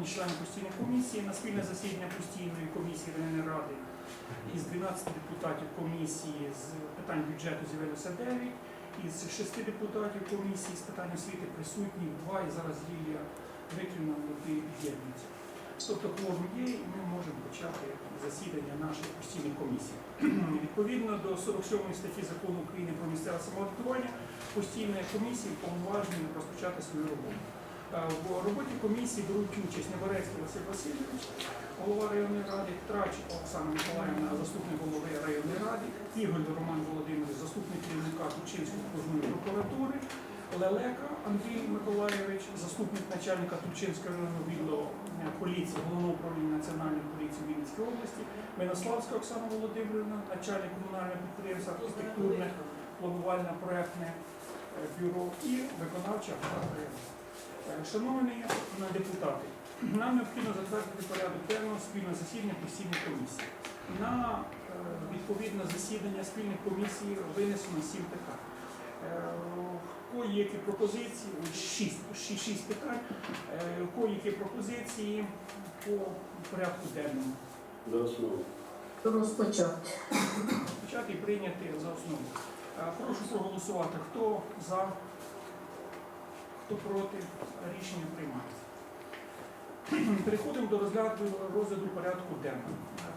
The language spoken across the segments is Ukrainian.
шановні члени постійної комісії, на спільне засідання постійної комісії районної ради із 12 депутатів комісії з питань бюджету з'явилося 9, із 6 депутатів комісії з питань освіти присутні 2 і зараз Лілія Викрівна вони під'єднуються. Тобто кворум є, і ми можемо почати засідання нашої постійної комісії. Відповідно до 47 статті закону України про місцеве самоврядування, постійна комісія повноважені розпочати свою роботу. Е, В роботі комісії беруть участь Неверецький Василь Васильович, голова районної ради, Траченко Оксана Миколаївна, заступник голови районної ради, Ігор Роман Володимирович, заступник керівника Тучинської окружної прокуратури, Лелека Андрій Миколаєвич, заступник начальника Тучинського районного відділу е, поліції Головного управління Національної поліції Вінницької області, Минославська Оксана Володимирівна, начальник комунального підприємства архітектурне, планувальне проектне е, бюро і виконавча Шановні депутати, нам необхідно затвердити порядок денного спільного засідання постійної комісії. На е, відповідне засідання спільних комісій винесено сім питань. Е, є які пропозиції? Шість, шість, питань. Е, є які пропозиції по порядку денному? За основу. Розпочати. Почати і прийняти за основу. Прошу проголосувати. Хто за, хто проти, рішення приймається. Переходимо до розгляду розгляду порядку денного.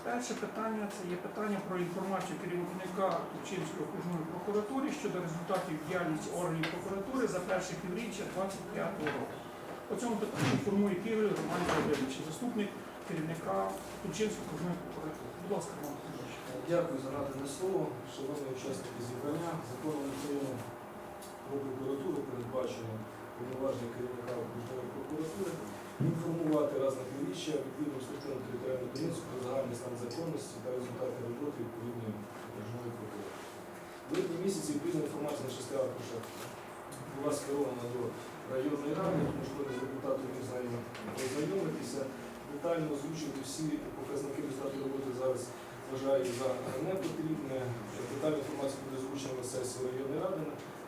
Перше питання це є питання про інформацію керівника Тучинської окружної прокуратури щодо результатів діяльності органів прокуратури за перше півріччя 2025 року. По цьому питанню інформує Київ Роман Володимирович, заступник керівника Тучинської окружної прокуратури. Будь ласка, Роман Володимирович. Дякую за надане слово. Шановні учасники зібрання, законом України про прокуратуру передбачено повноваження керівника окружної прокуратури інформувати раз на півріччя відповідну структуру територіальну одиницю про загальний стан законності та результати роботи відповідної окружної прокуратури. В липні місяці відповідна інформація на шести аркушах була скерована до районної ради, депутатом міг з нею ознайомитися, детально озвучувати всі показники результатів роботи зараз вважаю за непотрібне. Детальна інформація буде озвучена на сесії районної ради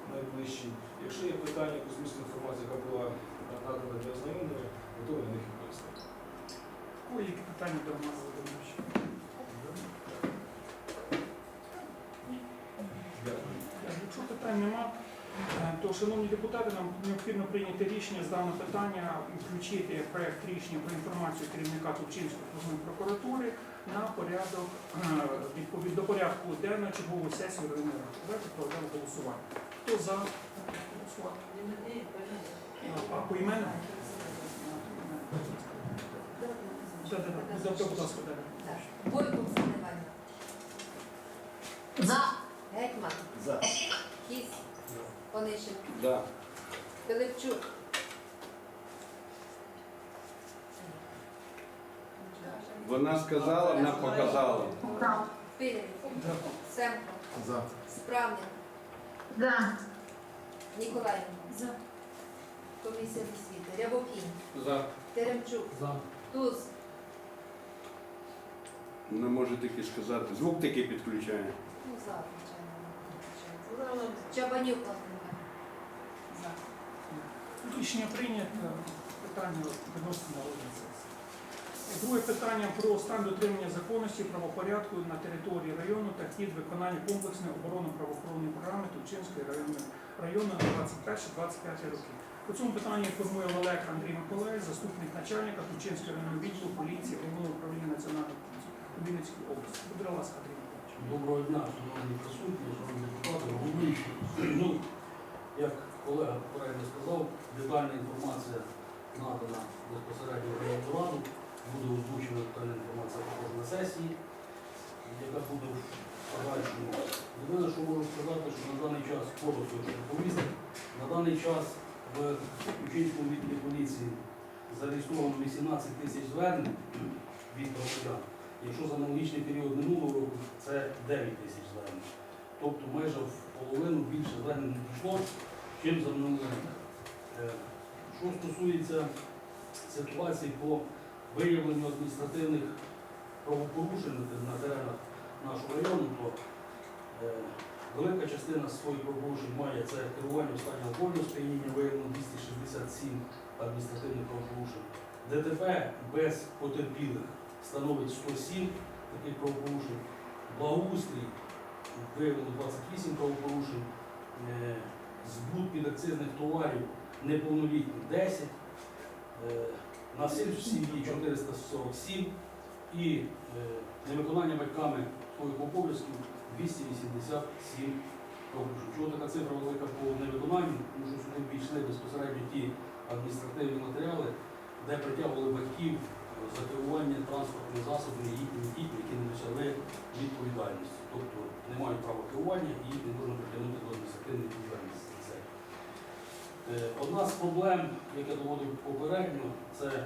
на- Якщо є питання по змісту інформації, яка була надана для ознайомлення, готові на них відповісти. Є які питання до Володимировича? Дякую. Якщо питань нема, е, то, шановні депутати, нам необхідно прийняти рішення з даного питання включити проект рішення про інформацію керівника Тупчинської окружної прокуратури на порядок е, відповідь до порядку денного чергової сесії ради. Давайте проведемо голосування. Хто за? А по іменам? Да, да, да. Будь- ласка. Бойко Іванівна. За. Гетьман. За. Кісь. Онищенко. Да. Пилипчук. Вона сказала, вона показала. Пилін. Да. Семко. За. Справник. За. Ніколаєнко. За. Комісія освіти. Рябокінь. За. Теремчук. За. Туз. Вона може таки сказати. Звук такий підключає. Ну, за, звичайно. Чабанюк Владимир. За. Рішення прийнято, питання виносимо на розгляд. Друге питання про стан дотримання законності правопорядку на території району та хід виконання комплексної оборонно-правоохоронної програми Тульчинської районної району на 21-25 роки. По цьому питанню інформує Лелек Андрій Миколаїв, заступник начальника Тульчинського районного відділу поліції Головного управління національної поліції у Вінницькій області. Будь ласка, Андрій Миколаївич. Доброго дня, шановні присутні, шановні депутати. Ну, як колега попередньо сказав, детальна інформація надана безпосередньо в районну раду. Буде озвучена детальна інформація також на сесії, яка буде в подальшому. Єдине, що можу сказати, що на даний час коротко ще. На даний час в Учинському відділі поліції зареєстровано 18 тисяч звернень від громадян. Якщо за аналогічний період минулого року це 9 тисяч звернень. Тобто майже в половину більше звернень не прийшло, чим за минулий рік. Е, Що стосується ситуації по виявленню адміністративних правопорушень на- на теренах нашого району, то е, велика частина своїх правопорушень має це керування в стані алкогольного виявлено 267 адміністративних правопорушень. ДТП без потерпілих становить 107 таких правопорушень. Благоустрій виявлено 28 правопорушень. Е, Збут підакцизних товарів неповнолітніх 10. Е, Насильство в сім'ї 447 і е, невиконання батьками своїх обов'язків 287 правопорушень. Чого така цифра велика по невиконанню? Тому що сюди ввійшли безпосередньо ті адміністративні матеріали, де притягували батьків за керування транспортними засобами їхніми дітьми, які не досягли відповідальності. Тобто не мають права керування і не можна притягнути до адміністративної відповідальності. Е, Одна з проблем, як я доводив попередньо, це е,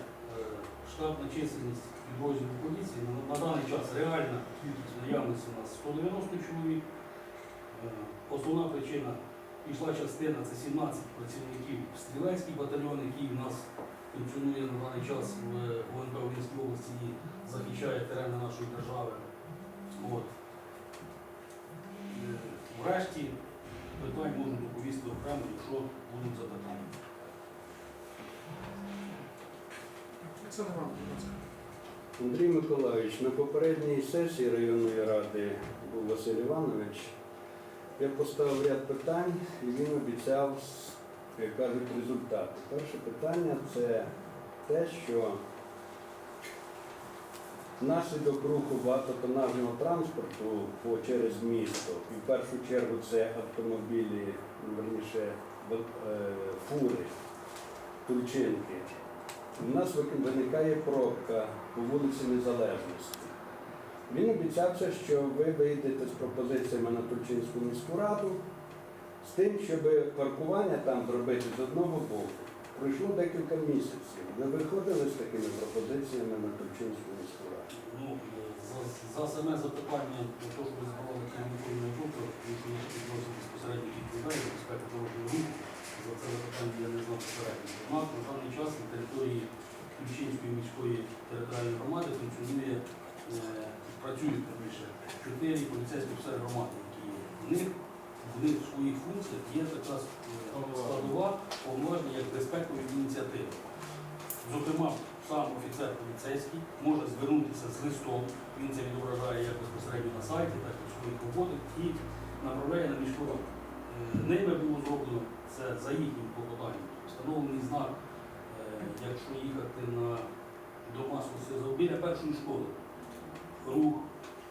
штатна чисельність підрозділів поліції. На, на даний час реальна кількість наявності у нас 190 чоловік. Е, Основна причина пішла частина це 17 працівників стрілецький батальйон, який в нас функціонує на даний час в ОНП області і захищає терени нашої держави. От. Е, Врешті питань можу доповісти окремо, якщо будуть запитання. Будь ласка. Андрій Миколаївич, на попередній сесії районної ради був Василь Іванович. Я поставив ряд питань і він обіцяв, як кажуть, результати. Перше питання це те, що внаслідок руху багатотонажного транспорту по через місто, і в першу чергу це автомобілі, верніше е, фури, тульчинки, у нас виникає пробка по вулиці Незалежності. Він обіцявся, що ви вийдете з пропозиціями на Тульчинську міську раду з тим, щоб паркування там зробити з одного боку. Пройшло декілька місяців. Ви виходили з такими пропозиціями на Тульчинську міську. Ну, за, за саме запитання про те, що ви збирали керівником групи, тому що я підносив безпосередньо відповідаю за безпеку дорожнього руху. За це запитання я не знав попередньо. У нас на даний час на території Ключинської міської територіальної громади функціонує, е, працюють більше чотири поліцейські офіцери громади, які є. В них в них в своїх функціях є така е, складова повноваження як безпекові ініціативи. Зокрема, сам офіцер поліцейський може звернутися з листом, він це відображає як безпосередньо на сайті, так і в своїх роботах, і направляє на раду. Е, Ними було зроблено це за їхнім клопотанням. Встановлений знак, е, якщо їхати на до Масло біля першої школи. Рух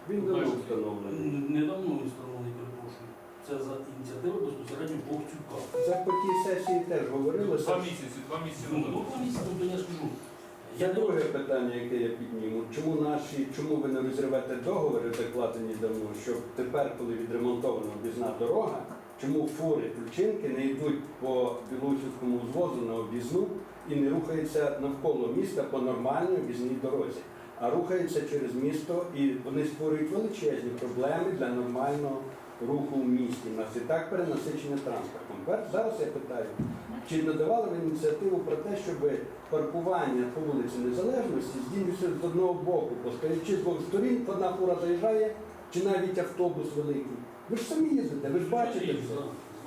Він давно встановлений. Недавно він встановлений, перепрошую. Це за ініціативи безпосередньо Богцюка. Це по тій сесії теж говорилося. Два місяці, два місяці Ну, ну, два місяці, тобто я скажу. Це Я не друге питання, яке я підніму. Чому наші, чому ви не розриваєте договори, закладені давно, щоб тепер, коли відремонтована об'їзна дорога, чому фури Тульчинки не йдуть по Білоусівському звозу на об'їзну і не рухаються навколо міста по нормальній об'їзній дорозі, а рухаються через місто і вони створюють величезні проблеми для нормального руху в місті. У нас і так перенасичення транспортом. Зараз я питаю, чи надавали ви ініціативу про те, щоб паркування по вулиці Незалежності здійснюється з одного боку, поскаючи з двох сторін, одна фура заїжджає, чи навіть автобус великий. Ви ж самі їздите, ви ж бачите це.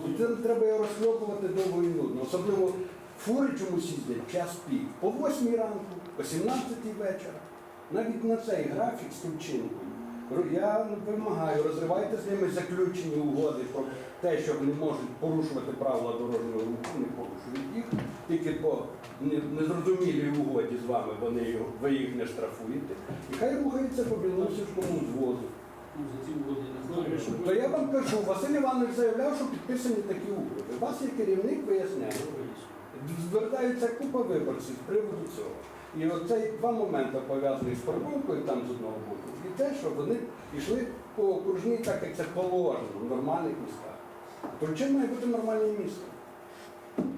І це треба його розхльопувати довго і нудно. Особливо фури чомусь їздять час пік. По 8 ранку, по 17 вечора. Навіть на цей графік з. Ру- Я вимагаю, розривайте з ними заключені угоди про те, що вони можуть порушувати правила дорожнього руху, не порушують їх. Тільки по незрозумілій угоді з вами вони його- ви їх не штрафуєте. І хай рухаються по білорусівському звозу. Ну. То я вам кажу, Василь Іванович заявляв, що підписані такі угоди. У вас є керівник, виясняє. Звертаються купа виборців з приводу цього. І оцей два моменти пов'язані з парковкою там з одного боку, і те, що вони пішли по окружній, так як це положено в нормальних містах. Турчин має бути нормальне місто.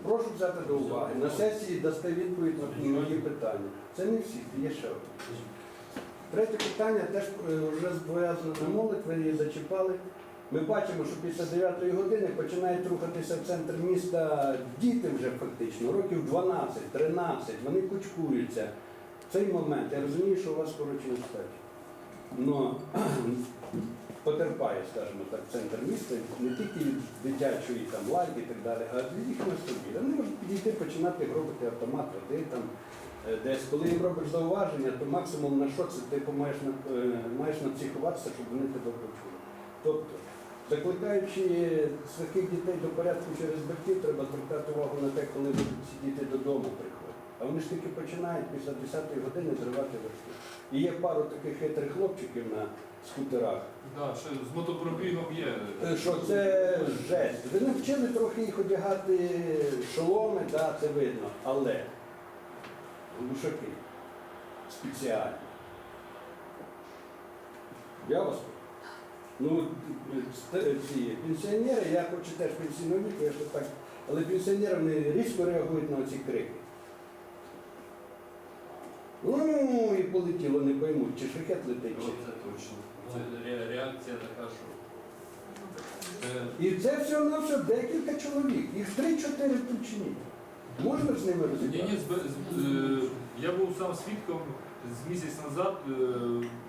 Прошу взяти до уваги. На сесії дасте відповідь на мої питання. Це не всі, є ще одне. Третє питання теж е, вже пов'язане на молодь, ви її зачіпали. Ми бачимо, що після 9 години починають рухатися в центр міста діти вже фактично, років 12, 13, вони кучкуються. В цей момент я розумію, що у вас скорочено статі. Но потерпає, скажімо так, центр міста не тільки від дитячої там лайки і так далі, а від їх на собі. Вони можуть підійти, починати гробити автомат, води там е, десь, коли їм робиш зауваження, то максимум на що це ти маєш, на- е, маєш націкуватися, щоб вони тебе почули. Тобто, закликаючи таких дітей до порядку через батьків, треба звертати увагу на те, коли будуть ці діти додому приходять. А вони ж тільки починають після 10-ї години зривати вершки. І є пару таких хитрих хлопчиків на скутерах, Да, ще з мотопробігом є. Е, Що це жесть. Ви навчили трохи їх одягати шоломи, да, це видно, але глушаки спеціальні. Я вас. Ну, ці пенсіонери, я хочу теж пенсійного віку, я ще так, але пенсіонери вони різко реагують на ці крики. Ну і полетіло, не поймуть, чи шахет летить, чи. Це точно. Це ре- реакція така, що. Це І це все на все декілька чоловік. Їх 3-4 в Можна з ними Ні, розібратися? ні, з- з- е, я був сам свідком з місяць назад, е,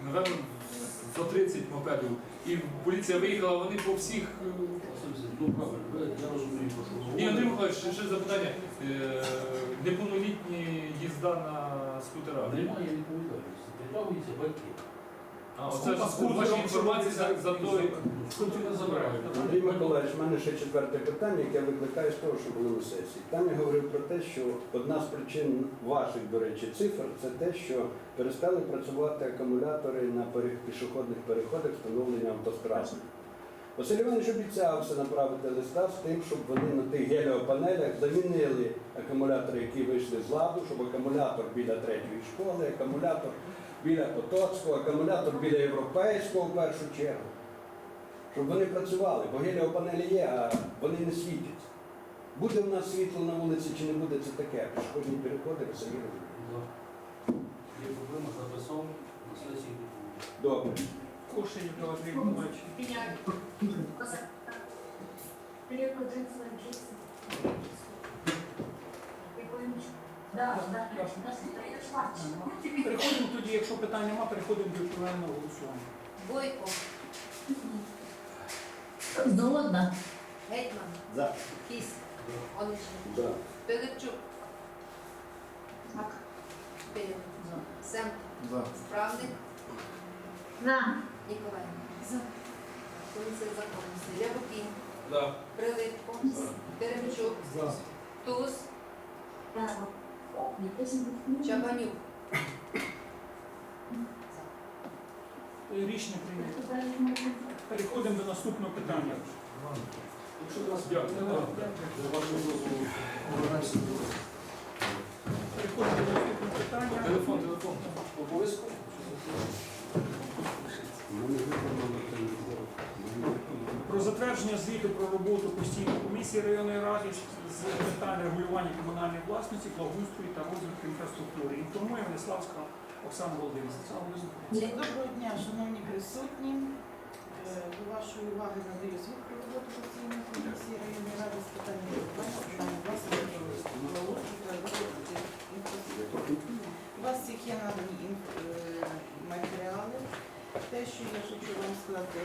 напевно, за 30 мопедів. І поліція виїхала, вони по всіх. е, Ну, я Ні, Андрій. Михайлович, ще, запитання. Е, неповнолітні їзда на скутерах. Немає відповідальності. Притягуються батьки. А, оце ж скутерів, інформації за, за той. Скільки не забирають? Андрій Миколаївич, в мене ще четверте питання, яке викликає з того, що було на сесії. Там я говорив про те, що одна з причин ваших, до речі, цифр це те, що перестали працювати акумулятори на пішохідних переходах встановлення автостради. Василь Іванович обіцявся направити листа з тим, щоб вони на тих геліопанелях замінили акумулятори, які вийшли з ладу, щоб акумулятор біля третьої школи, акумулятор біля Потоцького, акумулятор біля європейського в першу чергу. Щоб вони працювали, бо геліопанелі є, а вони не світять. Буде в нас світло на вулиці чи не буде, це таке. Пішохідні переходи, самі розумієте. Да. Є проблема, записав на сесії. Добре. Коша Євгена Андрій Миколаївич. Переходимо тоді, якщо питань немає, переходимо до поіменного голосування. Бойко, Згодна. Гетьман, За. Кіс, Онищин, За. Пилипчук. Пилип. Семко. Справник. За. Ніколаєнко. За. Комісія законності. Рябокінь. Да. Прилипко. Теремчук. Туз. Чабанюк. Рішення прийнято. Переходимо до наступного питання. Якщо дозволом повернемося до Переходимо до наступного питання. Телефон, телефон. обов'язково. Про затвердження звіту про роботу постійної комісії районної ради з питань регулювання комунальної власності, благоустрою та розвитку інфраструктури. Інформує Владиславська Оксана Володимирівна. Доброго дня, шановні присутні. Е, До вашої уваги надаю звіт про роботу постійної комісії районної ради з питань регулювання власності, благоустрою та. У вас всіх є надані е, матеріали. Те, що я хочу вам сказати,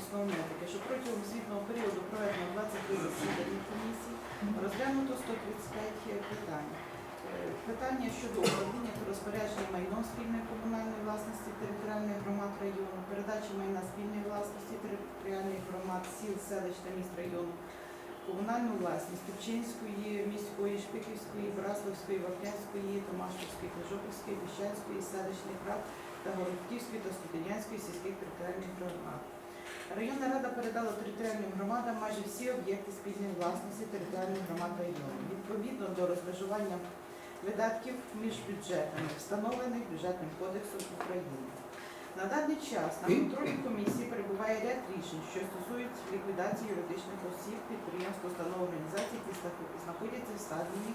основне таке, що протягом звітного періоду проведено 23 засідання комісії, розглянуто 135 питань. Е, Питання щодо управління та розпорядження майном спільної комунальної власності територіальних громад району, передачі майна спільної власності територіальних громад, сіл, селищ та міст району, комунальну власність Тупчинської, міської, Шпиківської, Браславської, Вапнянської, Томашпільської, Кожопільської, Віщанської, селищних рад та Городківської та Студенянської сільських територіальних громад. Районна рада передала територіальним громадам майже всі об'єкти спільної власності територіальних громад району. Відповідно до розмежування видатків між бюджетами, встановлених бюджетним кодексом України. На даний час на контролі комісії перебуває ряд рішень, що стосуються ліквідації юридичних осіб, підприємств, установ, організацій, які знаходяться в стадії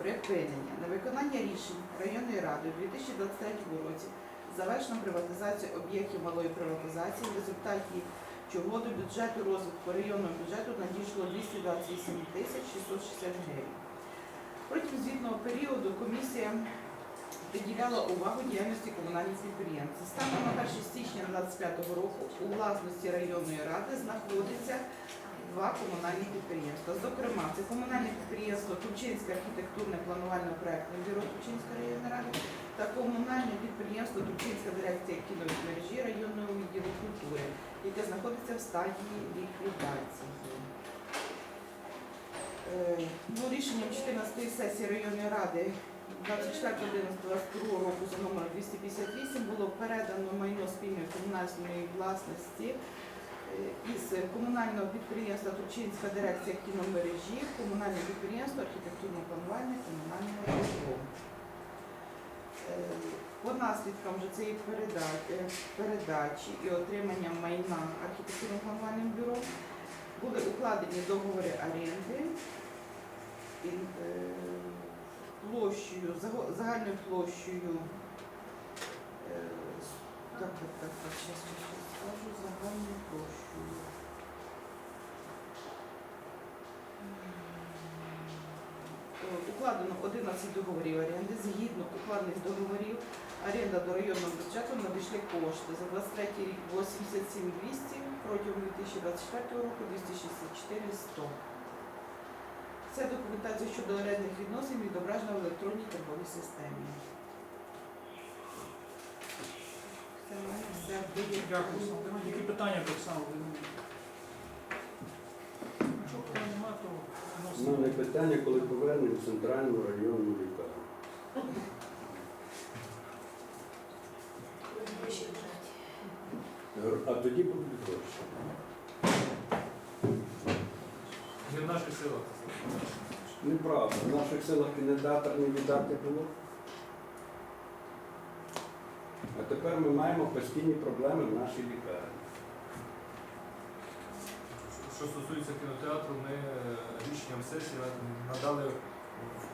припинення. На виконання рішень районної ради у 2023 році завершено приватизацію об'єктів малої приватизації, в результаті чого до бюджету розвитку районного бюджету надійшло 228 тисяч 660 гривень. Протягом звітного періоду комісія приділяла увагу діяльності комунальних підприємств. Станом на 1 січня 2025 року у власності районної ради знаходиться два комунальні підприємства. Зокрема, це комунальне підприємство Тульчинське архітектурне планувальне проектне бюро Тульчинської районної ради та комунальне підприємство Тульчинська дирекція кіномережі районного відділу культури, яке знаходиться в стадії ліквідації. Е, Ну, рішенням 14 сесії районної ради 24.11.22 року за номером 258 було передано майно спільної комунальної власності е, із комунального підприємства Турчинська дирекція кіномережі, комунальне підприємство архітектурно планувальне комунального бюро. Е, По наслідкам вже цієї переда- передачі і отримання майна архітектурно-планувальним бюро були укладені договори оренди е, площею, загальною площею. е, Так, так, так, так, щас, щас, щас скажу загальною площею. М, е, Укладено 11 договорів оренди. Згідно укладених договорів, оренда до районного бюджету надійшли кошти за 23 рік 87 200, протягом 2024 року 264 100. Це документація щодо орендних відносин відображена в електронній торговій системі. Це в мене все. Дякую. Які питання до Оксани Мене питання, коли повернемо в центральну районну лікарню. А тоді будуть гроші. Не в наших силах. Неправда. В наших силах і не дати, не віддати було. А тепер ми маємо постійні проблеми в нашій лікарні. Що стосується кінотеатру, ми е, рішенням сесії надали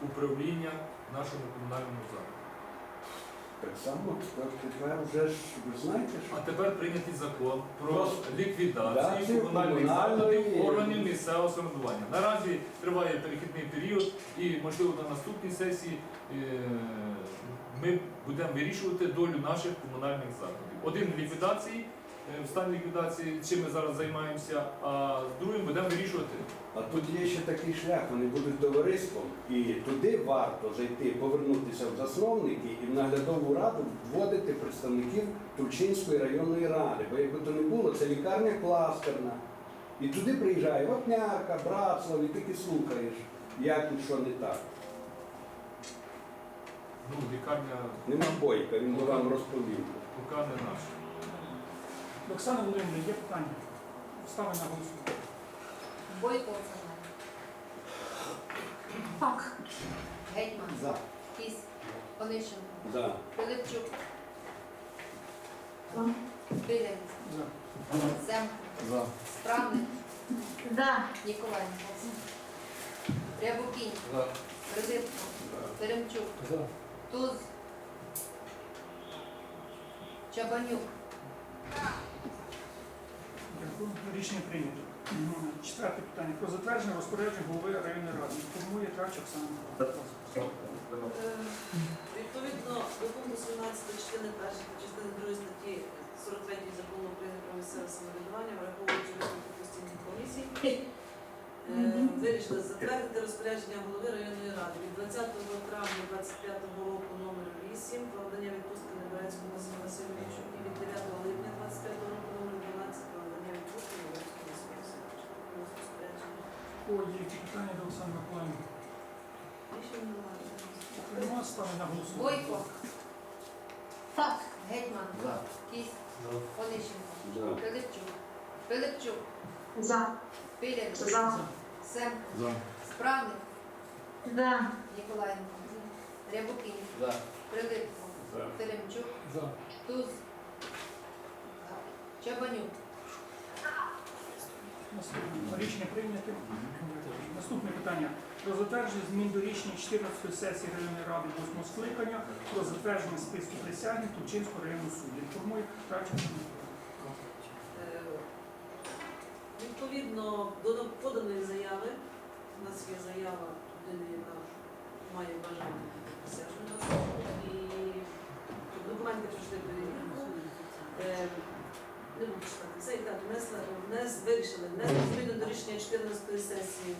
в управління нашому комунальному закладу. Так само тепер вже ж ви знаєте, що А тепер прийнятий закон про ліквідацію ліквідацію комунальних комунальної- закладів органів місцевого самоврядування. Наразі триває перехідний період і, можливо, на наступній сесії е, ми будемо вирішувати долю наших комунальних закладів. Один ліквідації, в стані ліквідації, чим ми зараз займаємося, а з другим будемо вирішувати. А тут є ще такий шлях, вони будуть товариством, і туди варто зайти, повернутися в засновники і в наглядову раду вводити представників Тульчинської районної ради. Бо якби то не було, це лікарня кластерна. І туди приїжджає Вапнярка, Братслав, і і слухаєш, як і що не так. Ну, лікарня Нема бойка, він би вам розповів. поки не наша. До Оксани Володимирівни, є питання? Ставимо на голосування. Бойко Оксана. Так. Гетьман. За. Кісь. Онищенко. За. Пилипчук. За. Білин. За. Справник. За. Ніколаєнко. Рябокінь. Прилипко. Теремчук. Туз. Чабанюк. Дякую. Рішення прийнято. Четверте питання. Про затвердження розпорядження голови районної ради. Інформує Трач Оксана Відповідно до пункту 17 частини першої та частини 2 статті 43 закону України про місцеве самоврядування, враховуючи висновки постійних комісій, е, вирішили затвердити розпорядження голови районної ради від 20 травня 25 року номер 8 про надання відпустки Неберецькому Василю Васильовичу і від 9 липня 25 року номер 12 про надання відпустки Неберецькому Василю Васильовичу. Ось розпорядження. О, є які питання до Оксани Миколаївни? Нема, ставимо на голосування. Бойко. Так. Гетьман. Кісь. Онищенко. За. Пилипчук. Пилипчук. За. Білин. За. Семко. Справник. За. Ніколаєнко. Рябокінь. Прилипко. Теремчук. Туз. Чабанюк. Рішення прийнято. Наступне питання. Про затвердження змін до рішення 14-ї сесії районної ради 8 скликання про затвердження списку присяги Тульчинського районного суду. Інформує. Е, Відповідно до поданої заяви, у нас є заява людини, яка має бажання на і документи прийшли перевірку. Не буду читати це і так внесли, внес, вирішили внести зміни до рішення рішення 14-ї сесії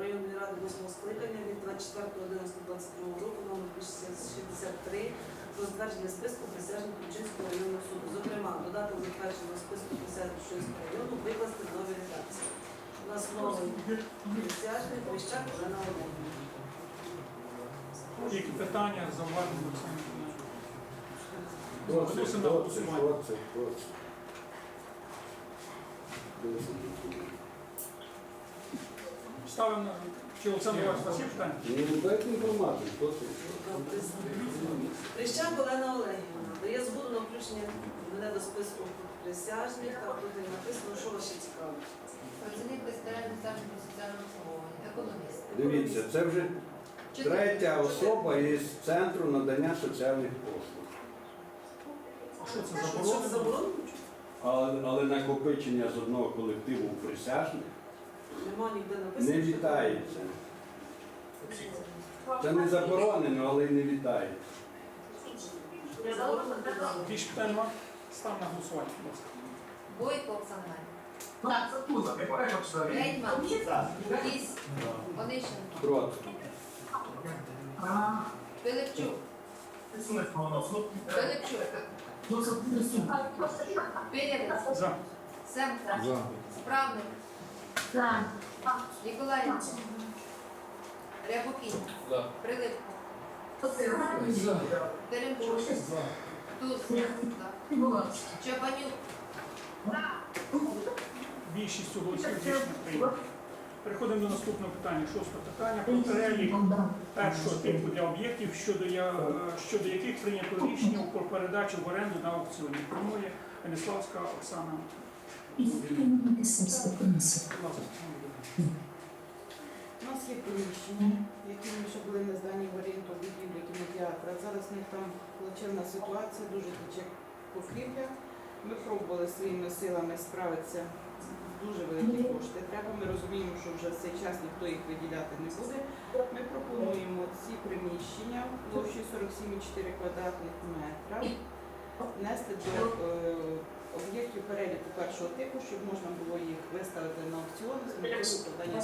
районної ради 8 скликання від 24.11.22 року номер 63 про затвердження списку присяжних Ключинського районного суду. Зокрема, додати до затвердженого списку присяжних Ключинського району викласти в новій редакції. У нас новий присяжний Прищак Олена Олегівна. Які питання зауваження Олександр Миколаївич? Хто на голосування. хто це, хто це? Ставимо на чи Олександр Іванович, у питання? Ну, дайте інформацію, хто це? Прищак Олена Олегівна дає згоду на включення мене до списку присяжних, там тут і написано, що вас ще цікавить. Працівник безперервно державного соціального обслуговування, економіст. Дивіться, це вже третя особа із центру надання соціальних послуг. Що це Що це заборонено? Але, але накопичення з одного колективу присяжних Нема ніде написано. не що- вітається. Це не заборонено, але й не вітається. Більше питань нема? Став на голосування, будь ласка. Бойко Оксана. Гетьман. Кісь. Онищенко. Проти. Пилипчук. Пилипчук. Пилявець. За. Семко. Справник. За. Ніколаєнко. Рябокінь. Прилипко. Теремчук. Туз. Чабанюк. Більшістю голосів рішення прийнято. Переходимо до наступного питання. Шосте питання про перелік першого типу для об'єктів, щодо, я, е, щодо яких прийнято рішення про передачу в оренду на аукціоні. Пропонує Венеславська Оксана. У нас є приміщення, які ми ще були не здані в оренду будівлі кінотеатра. Зараз в них там плачевна ситуація, дуже тече покрівля. Ми пробували своїми силами справитися. Дуже великі кошти треба. Ми розуміємо, що вже в цей час ніхто їх виділяти не буде. Ми пропонуємо ці приміщення площею 47,4 квадратних метра внести до е, об'єктів переліку першого типу, щоб можна було їх виставити на аукціон з метою подання.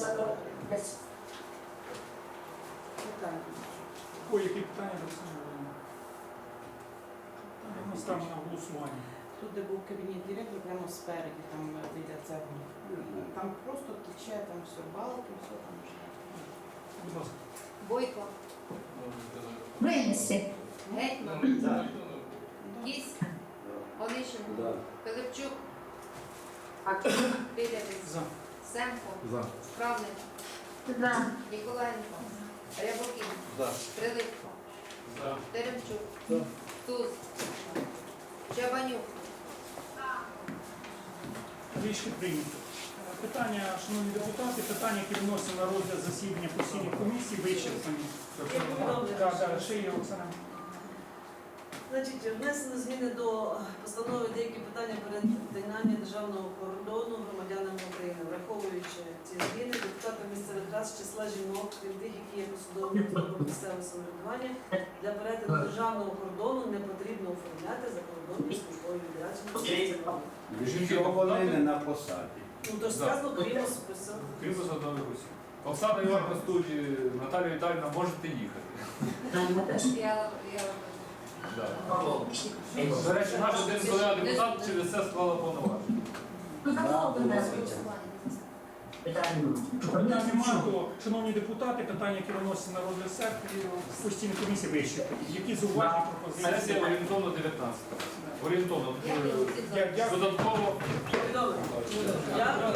Питання. Ой, які питання до Оксани Володимирівни? Ставимо на голосування. Тут, де був кабінет директора, прямо спереді, там е, біля церкви. Там просто тече, там все балки, все там вже. Будь ласка. Бойко. Винести. Гетьман. Кісь. Онищенко. Да. Пилипчук. Пилявець. За. Семко. Справник. За. Ніколаєнко. Рябокінь. Прилипко. Теремчук. Туз. Чабанюк. Рішення прийнято. Питання, шановні депутати, питання, які вносили на розгляд засідання постійних комісій, вичерпані. Є. Так, так, ще є Оксана. Значить, внесено зміни до постанови деякі питання перетинання державного кордону громадянам України, враховуючи ці зміни, депутати місцевих з числа жінок, крім тих, які є посудовими особами місцевого самоврядування, для перетину державного кордону не потрібно оформляти закордонні службові відрядження. Якщо вони на посаді. Ну, то ж сказано, крім список. Крім посадових осіб. Оксана Івановна студії, Наталія Віталіївна, можете їхати. Я До речі, наш один колега депутат через це склала повноваження. Питання немає. Шановні депутати, питання, які виносяться на розгляд серпні, постійні комісії вирішують. Які зуважні пропозиції? Сесія орієнтовно 19. Орієнтовно. Додатково. Дякую.